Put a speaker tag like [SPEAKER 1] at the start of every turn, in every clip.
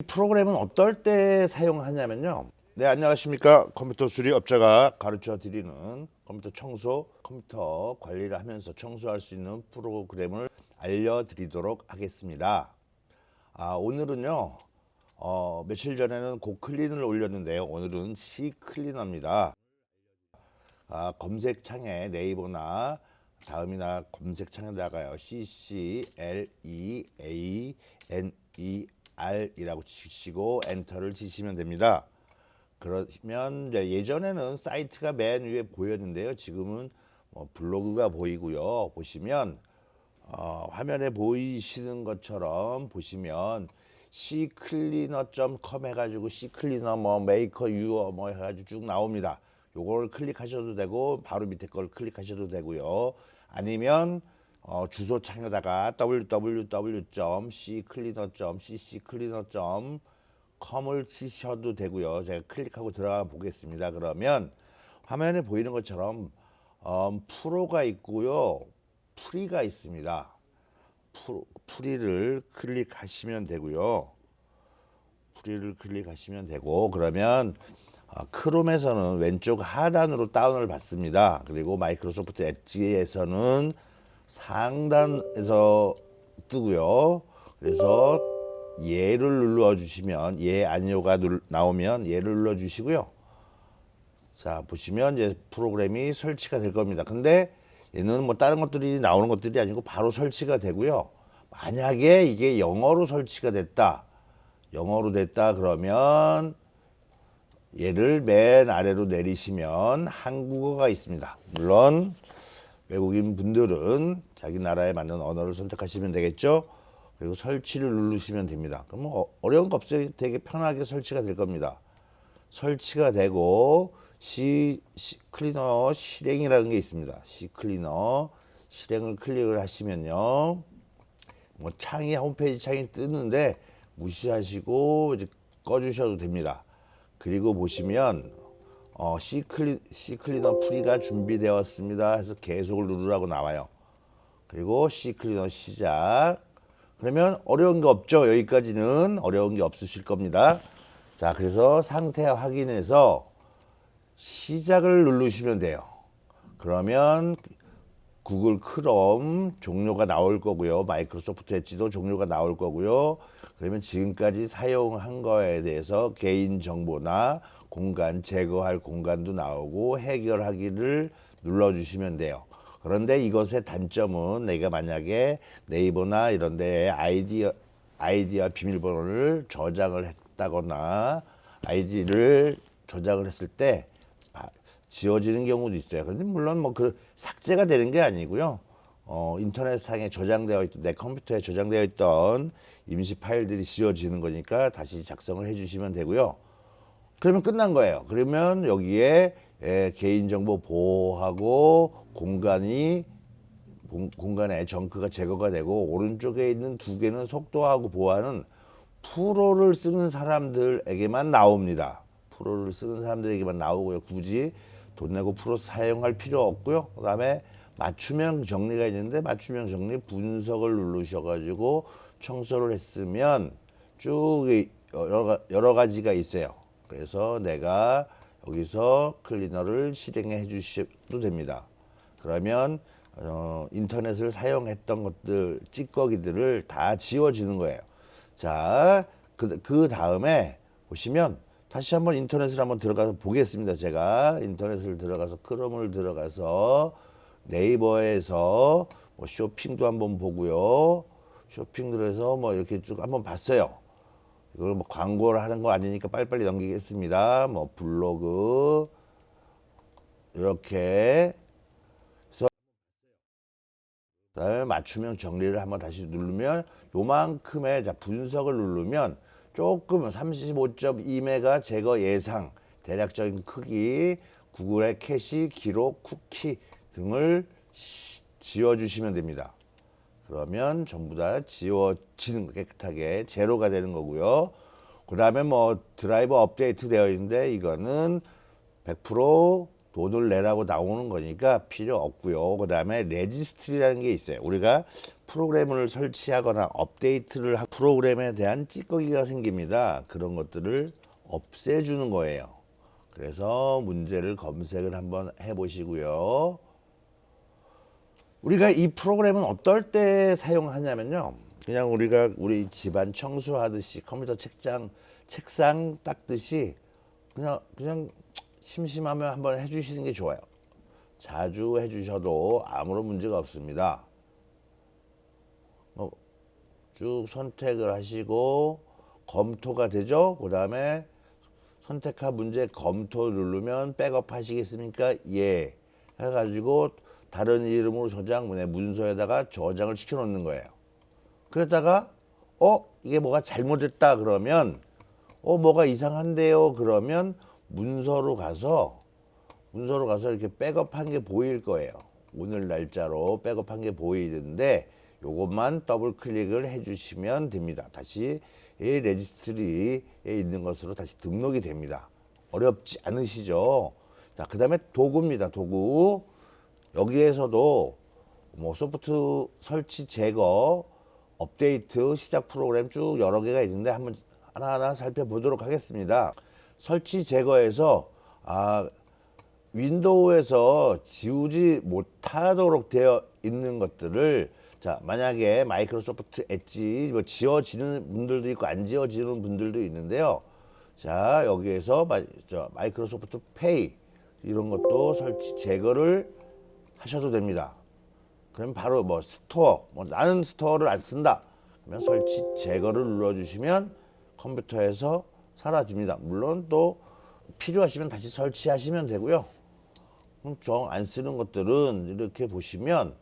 [SPEAKER 1] 이 프로그램은 어떨 때 사용하냐면요. 네, 안녕하십니까. 컴퓨터 수리업자가 가르쳐 드리는 컴퓨터 청소, 컴퓨터 관리를 하면서 청소할 수 있는 프로그램을 알려드리도록 하겠습니다. 아, 오늘은요. 어, 며칠 전에는 고클린을 올렸는데요. 오늘은 C클리너입니다. 아, 검색창에 네이버나 다음이나 검색창에다가요 C C L E A N E R이라고 치시고 엔터를 치시면 됩니다. 그러면 예전에는 사이트가 맨 위에 보였는데요. 지금은 뭐 블로그가 보이고요. 보시면 어, 화면에 보이시는 것처럼 보시면 cleaner.com 해가지고 cleaner 뭐 메이커 유어 뭐 해가지고 쭉 나옵니다. 요걸 클릭하셔도 되고 바로 밑에 걸 클릭하셔도 되고요. 아니면 어, 주소 창에다가 www.ccleaner.ccleaner.com을 치셔도 되고요. 제가 클릭하고 들어가 보겠습니다. 그러면 화면에 보이는 것처럼 음, 프로가 있고요. 프리가 있습니다. 프로, 프리를 클릭하시면 되고요. 프리를 클릭하시면 되고 그러면 어, 크롬에서는 왼쪽 하단으로 다운을 받습니다. 그리고 마이크로소프트 엣지에서는 상단에서 뜨고요. 그래서 얘를 눌러 주시면 얘 아니오가 눌- 나오면 얘를 눌러 주시고요. 자 보시면 이제 프로그램이 설치가 될 겁니다. 근데 얘는 뭐 다른 것들이 나오는 것들이 아니고 바로 설치가 되고요. 만약에 이게 영어로 설치가 됐다, 영어로 됐다 그러면 얘를 맨 아래로 내리시면 한국어가 있습니다. 물론 외국인 분들은 자기 나라에 맞는 언어를 선택하시면 되겠죠. 그리고 설치를 누르시면 됩니다. 그럼 뭐 어- 어려운 거 없어요. 되게 편하게 설치가 될 겁니다. 설치가 되고 C, C 클리너 실행이라는 게 있습니다. C 클리너 실행을 클릭을 하시면요. 뭐 창이 홈페이지 창이 뜨는데 무시하시고 이제 꺼주셔도 됩니다. 그리고 보시면 어, C 클리 C 클리너 프리가 준비되었습니다. 해서 계속을 누르라고 나와요. 그리고 C 클리너 시작. 그러면 어려운 게 없죠. 여기까지는 어려운 게 없으실 겁니다. 자, 그래서 상태 확인해서 시작을 누르시면 돼요. 그러면 구글 크롬 종료가 나올 거고요. 마이크로소프트 엣지도 종료가 나올 거고요. 그러면 지금까지 사용한 거에 대해서 개인 정보나 공간 제거할 공간도 나오고 해결하기를 눌러 주시면 돼요. 그런데 이것의 단점은 내가 만약에 네이버나 이런 데 아이디어 아이디와 비밀번호를 저장을 했다거나 아이디를 저장을 했을 때 바- 지워지는 경우도 있어요. 근데 물론 뭐 그 삭제가 되는 게 아니고요. 어, 인터넷상에 저장되어 있던 내 컴퓨터에 저장되어 있던 임시 파일들이 지워지는 거니까 다시 작성을 해주시면 되고요. 그러면 끝난 거예요. 그러면 여기에 예, 개인정보 보호하고 공간이 공- 공간에 정크가 제거가 되고 오른쪽에 있는 두 개는 속도하고 보호하는 프로를 쓰는 사람들에게만 나옵니다. 프로를 쓰는 사람들에게만 나오고요. 굳이 돈 내고 프로 사용할 필요 없고요. 그다음에 맞춤형 정리가 있는데 맞춤형 정리 분석을 누르셔가지고 청소를 했으면 쭉이 여러, 가- 여러 가지가 있어요. 그래서 내가 여기서 클리너를 실행해 주셔도 됩니다. 그러면 어, 인터넷을 사용했던 것들 찌꺼기들을 다 지워지는 거예요. 자, 그, 그 다음에 보시면 다시 한번 인터넷을 한번 들어가서 보겠습니다. 제가 인터넷을 들어가서 크롬을 들어가서 네이버에서 뭐 쇼핑도 한번 보고요. 쇼핑 들어서 뭐 이렇게 쭉 한번 봤어요. 이걸 뭐 광고를 하는 거 아니니까 빨리빨리 넘기겠습니다. 뭐 블로그 이렇게 그다음에 맞춤형 정리를 한번 다시 누르면 요만큼의 자 분석을 누르면 조금 35.2메가 제거 예상 대략적인 크기 구글의 캐시 기록 쿠키 등을 시- 지워주시면 됩니다. 그러면 전부 다 지워지는 거, 깨끗하게 제로가 되는 거고요. 그 다음에 뭐 드라이버 업데이트 되어 있는데 이거는 100% 돈을 내라고 나오는 거니까 필요 없고요. 그 다음에 레지스트리라는 게 있어요. 우리가 프로그램을 설치하거나 업데이트를 한 프로그램에 대한 찌꺼기가 생깁니다. 그런 것들을 없애주는 거예요. 그래서 문제를 검색을 한번 해보시고요. 우리가 이 프로그램은 어떨 때 사용하냐면요. 그냥 우리가 우리 집안 청소하듯이 컴퓨터 책장 책상 닦듯이 그냥 그냥 심심하면 한번 해주시는 게 좋아요. 자주 해주셔도 아무런 문제가 없습니다. 뭐, 쭉 선택을 하시고 검토가 되죠. 그 다음에 선택한 문제 검토 누르면 백업 하시겠습니까? 예. 해가지고 다른 이름으로 저장 네, 문서에다가 저장을 시켜 놓는 거예요. 그러다가 어 이게 뭐가 잘못됐다 그러면 어 뭐가 이상한데요 그러면 문서로 가서 문서로 가서 이렇게 백업한 게 보일 거예요. 오늘 날짜로 백업한 게 보이는데 요것만 더블 클릭을 해주시면 됩니다. 다시 이 레지스트리에 있는 것으로 다시 등록이 됩니다. 어렵지 않으시죠? 자, 그 다음에 도구입니다. 도구. 여기에서도 뭐 소프트 설치 제거, 업데이트, 시작 프로그램 쭉 여러 개가 있는데 한번 하나하나 살펴보도록 하겠습니다. 설치 제거에서 아 윈도우에서 지우지 못하도록 되어 있는 것들을 자 만약에 마이크로소프트 엣지 뭐 지워지는 분들도 있고 안 지워지는 분들도 있는데요. 자 여기에서 마이크로소프트 페이 이런 것도 설치 제거를 하셔도 됩니다. 그럼 바로 뭐 스토어 뭐 나는 스토어를 안 쓴다. 그러면 설치 제거를 눌러주시면 컴퓨터에서 사라집니다. 물론 또 필요하시면 다시 설치하시면 되고요. 정안 쓰는 것들은 이렇게 보시면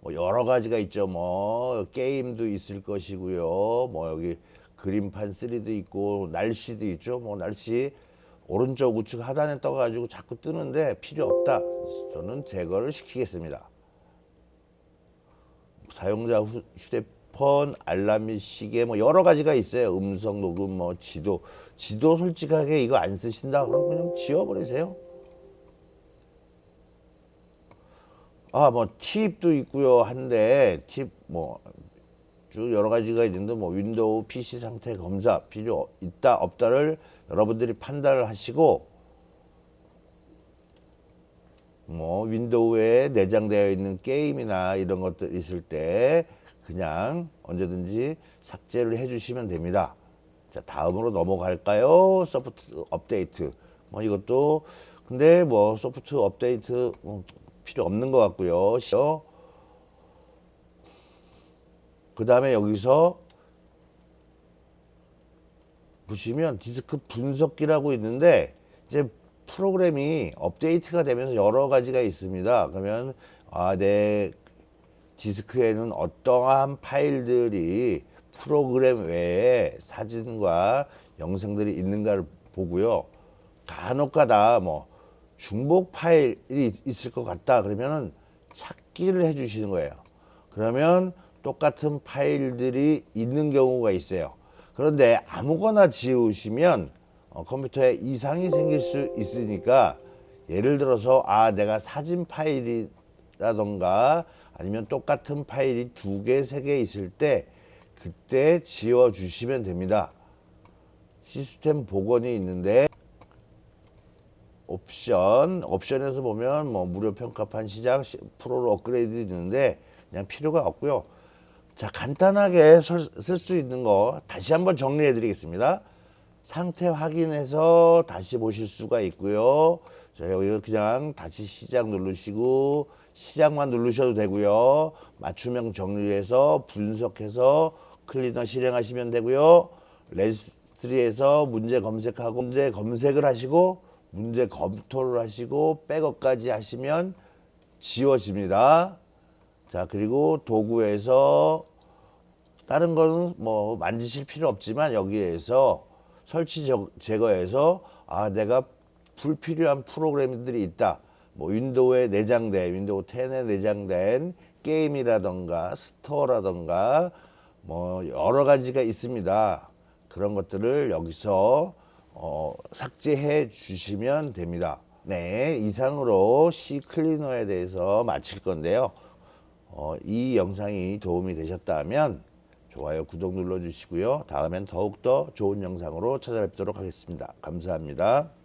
[SPEAKER 1] 뭐 여러 가지가 있죠. 뭐 게임도 있을 것이고요. 뭐 여기 그림판 3도 있고 날씨도 있죠. 뭐 날씨 오른쪽 우측 하단에 떠가지고 자꾸 뜨는데 필요 없다. 저는 제거를 시키겠습니다. 사용자 후- 휴대폰 알람 및 시계 뭐 여러 가지가 있어요. 음성 녹음 뭐 지도 지도 솔직하게 이거 안 쓰신다 그럼 그냥 지워버리세요. 아 뭐 팁도 있고요 한데 팁뭐 쭉 여러 가지가 있는데 뭐 윈도우 PC 상태 검사 필요 있다 없다를 여러분들이 판단을 하시고 뭐 윈도우에 내장되어 있는 게임이나 이런 것들 있을 때 그냥 언제든지 삭제를 해주시면 됩니다. 자 다음으로 넘어갈까요? 소프트 업데이트. 뭐 이것도 근데 뭐 소프트 업데이트 음, 필요 없는 것 같고요. 그 다음에 여기서 보시면 디스크 분석기라고 있는데 이제 프로그램이 업데이트가 되면서 여러 가지가 있습니다. 그러면 아, 내 디스크에는 어떠한 파일들이 프로그램 외에 사진과 영상들이 있는가를 보고요. 간혹가다 뭐 중복 파일이 있을 것 같다 그러면은 찾기를 해주시는 거예요. 그러면 똑같은 파일들이 있는 경우가 있어요. 그런데 아무거나 지우시면 어, 컴퓨터에 이상이 생길 수 있으니까 예를 들어서 아 내가 사진 파일이라던가 아니면 똑같은 파일이 두 개, 세 개 있을 때 그때 지워 주시면 됩니다. 시스템 복원이 있는데 옵션 옵션에서 보면 뭐 무료 평가판 시작 시- 프로로 업그레이드 있는데 그냥 필요가 없고요. 자 간단하게 쓸 수 있는 거 다시 한번 정리해 드리겠습니다. 상태 확인해서 다시 보실 수가 있고요. 자 여기 그냥 다시 시작 누르시고 시작만 누르셔도 되고요. 맞춤형 정리해서 분석해서 클리너 실행하시면 되고요. 레지스트리에서 문제 검색하고 문제 검색을 하시고 문제 검토를 하시고 백업까지 하시면 지워집니다. 자 그리고 도구에서 다른 거는 뭐 만지실 필요 없지만 여기에서 설치 저- 제거해서 아 내가 불필요한 프로그램들이 있다. 뭐 윈도우에 내장된 윈도우 10에 내장된 게임이라던가 스토어라던가 뭐 여러 가지가 있습니다. 그런 것들을 여기서 어, 삭제해 주시면 됩니다. 네, 이상으로 C 클리너에 대해서 마칠 건데요. 어, 이 영상이 도움이 되셨다면 좋아요, 구독 눌러주시고요. 다음엔 더욱더 좋은 영상으로 찾아뵙도록 하겠습니다. 감사합니다.